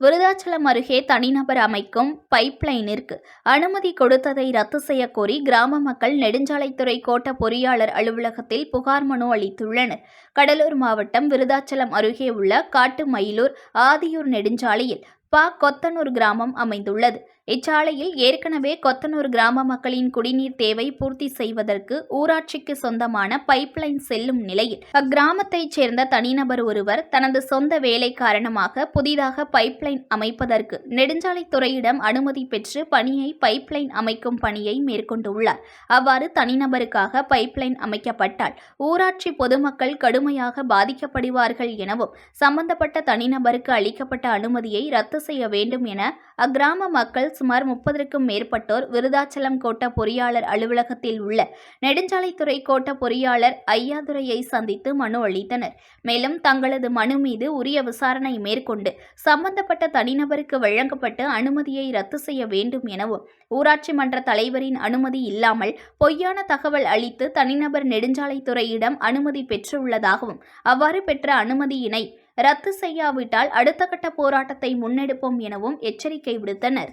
விருதாச்சலம் அருகே தனிநபர் அமைக்கும் பைப்லைனிற்கு அனுமதி கொடுத்ததை ரத்து செய்யக்கோரி கிராம மக்கள் நெடுஞ்சாலைத்துறை கோட்ட பொறியாளர் அலுவலகத்தில் புகார் மனு அளித்துள்ளனர். கடலூர் மாவட்டம் விருதாச்சலம் அருகே உள்ள காட்டு மயிலூர் ஆதியூர் நெடுஞ்சாலையில் பா. கொத்தனூர் கிராமம் அமைந்துள்ளது. இச்சாலையில் ஏற்கனவே கொத்தனூர் கிராம மக்களின் குடிநீர் தேவை பூர்த்தி செய்வதற்கு ஊராட்சிக்கு சொந்தமான பைப்லைன் செல்லும் நிலையில் அக்கிராமத்தைச் சேர்ந்த தனிநபர் ஒருவர் தனது சொந்த வேலை காரணமாக புதிதாக பைப்லைன் அமைப்பதற்கு நெடுஞ்சாலைத்துறையிடம் அனுமதி பெற்று பணியை பைப்லைன் அமைக்கும் பணியை மேற்கொண்டுள்ளார். அவ்வாறு தனிநபருக்காக பைப்லைன் அமைக்கப்பட்டால் ஊராட்சி பொதுமக்கள் கடுமையாக பாதிக்கப்படுவார்கள் எனவும் சம்பந்தப்பட்ட தனிநபருக்கு அளிக்கப்பட்ட அனுமதியை ரத்து செய்ய வேண்டும் என அக்கிராம மக்கள் சுமார் முப்பதற்கும் மேற்பட்டோர் விருதாச்சலம் கோட்ட பொறியாளர் அலுவலகத்தில் உள்ள நெடுஞ்சாலைத்துறை கோட்ட பொறியாளர் ஐயாதுரையை சந்தித்து மனு அளித்தனர். மேலும் தங்களது மனு மீது உரிய விசாரணை மேற்கொண்டு சம்பந்தப்பட்ட தனிநபருக்கு வழங்கப்பட்ட அனுமதியை ரத்து செய்ய வேண்டும் எனவும் ஊராட்சி மன்ற தலைவரின் அனுமதி இல்லாமல் பொய்யான தகவல் அளித்து தனிநபர் நெடுஞ்சாலைத்துறையிடம் அனுமதி பெற்றுள்ளதாகவும் அவ்வாறு பெற்ற அனுமதியினை ரத்து செய்யாவிட்டால் அடுத்த கட்ட போராட்டத்தை முன்னெடுப்போம் எனவும் எச்சரிக்கை விடுத்தனர்.